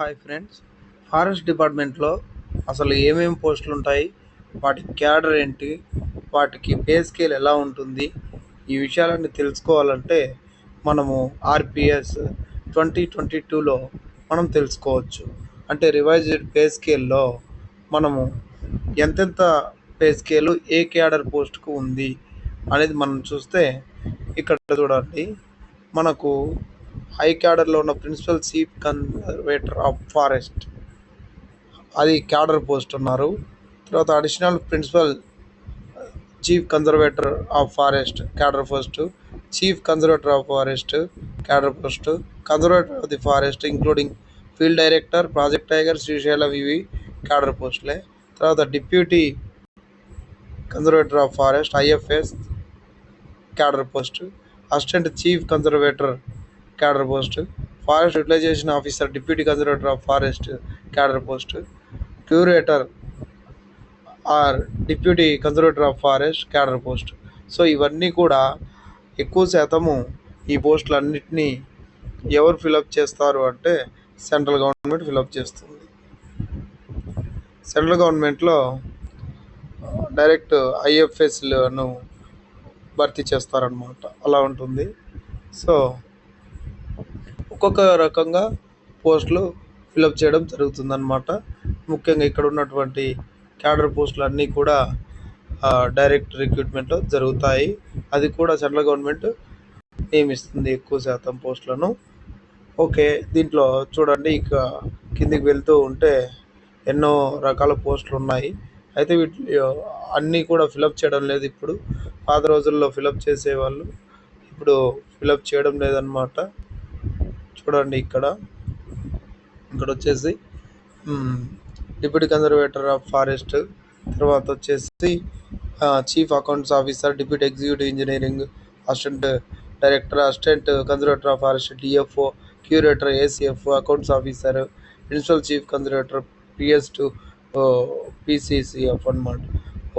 Hi friends. Forest డిపార్ట్మెంట్లో అసలు ఏమేమి పోస్టులు ఉంటాయి వాటి క్యాడర్ ఏంటి వాటికి పే స్కేల్ ఎలా ఉంటుంది ఈ విషయాలన్నీ తెలుసుకోవాలంటే మనము ఆర్పిఎస్ ట్వంటీ ట్వంటీ టూలో మనం తెలుసుకోవచ్చు. అంటే రివైజ్డ్ పే స్కేల్లో మనము ఎంతెంత పే స్కేలు ఏ క్యాడర్ పోస్ట్కు ఉంది అనేది మనం చూస్తే ఇక్కడ చూడండి. మనకు హై క్యాడర్లో ఉన్న principal chief conservator of forest. అది క్యాడర్ పోస్ట్ ఉన్నారు. తర్వాత additional principal chief conservator of forest cadre post chief conservator of forest cadre post conservator of the forest including field director project tiger Srisailam ఇవి cadre పోస్టులే. తర్వాత deputy conservator of forest IFS cadre post assistant chief conservator cadre post. Forest utilisation officer deputy conservator of forest cadre post. Curator or deputy conservator of forest cadre post. So ఇవన్నీ కూడా ఎక్కువ శాతము ఈ పోస్టులన్నింటినీ ఎవరు fill up చేస్తారు అంటే central government fill up చేస్తుంది. Central గవర్నమెంట్లో డైరెక్ట్ ఐఎఫ్ఎస్లను భర్తీ చేస్తారనమాట అలా ఉంటుంది. సో ఒక్కొక్క రకంగా పోస్టులు ఫిలప్ చేయడం జరుగుతుందన్నమాట. ముఖ్యంగా ఇక్కడ ఉన్నటువంటి క్యాడర్ పోస్టులు అన్నీ కూడా డైరెక్ట్ రిక్రూట్మెంట్లో జరుగుతాయి. అది కూడా సెంట్రల్ గవర్నమెంట్ నియమిస్తుంది ఎక్కువ శాతం పోస్టులను. ఓకే దీంట్లో చూడండి ఇక కిందికి వెళ్తూ ఉంటే ఎన్నో రకాల పోస్టులు ఉన్నాయి. అయితే వీటి అన్నీ కూడా ఫిలప్ చేయడం లేదు ఇప్పుడు. పాత రోజుల్లో ఫిలప్ చేసేవాళ్ళు ఇప్పుడు ఫిలప్ చేయడం లేదన్నమాట. చూడండి ఇక్కడ. ఇక్కడ వచ్చేసి డిప్యూటీ కన్జర్వేటర్ ఆఫ్ ఫారెస్ట్ తర్వాత వచ్చేసి chief accounts officer deputy executive engineering assistant director assistant conservator of forest DFO curator ACF accounts officer principal chief conservator PS to PCCF అనమాట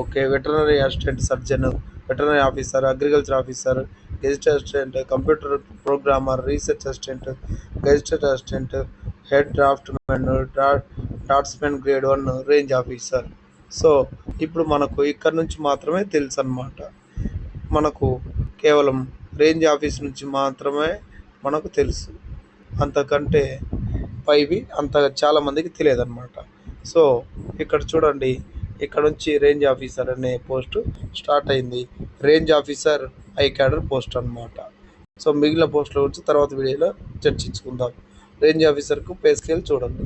okay veterinary assistant surgeon veterinary officer agriculture officer gazette assistant computer programmer research assistant gazetted assistant head draughtsmen డాట్స్మెన్ grade one range officer so ఇప్పుడు మనకు ఇక్కడ నుంచి మాత్రమే తెలుసు అనమాట మనకు కేవలం రేంజ్ ఆఫీస్ నుంచి మాత్రమే మనకు తెలుసు. అంతకంటే పైవి అంత చాలామందికి తెలియదు అనమాట సో ఇక్కడ చూడండి. ఇక్కడ నుంచి రేంజ్ ఆఫీసర్ అనే పోస్ట్ స్టార్ట్ అయింది. Range officer I cadre post అనమాట సో మిగిలిన పోస్టుల గురించి తర్వాత వీడియోలో చర్చించుకుందాం. రేంజ్ ఆఫీసర్కు పే స్కేల్ చూడండి.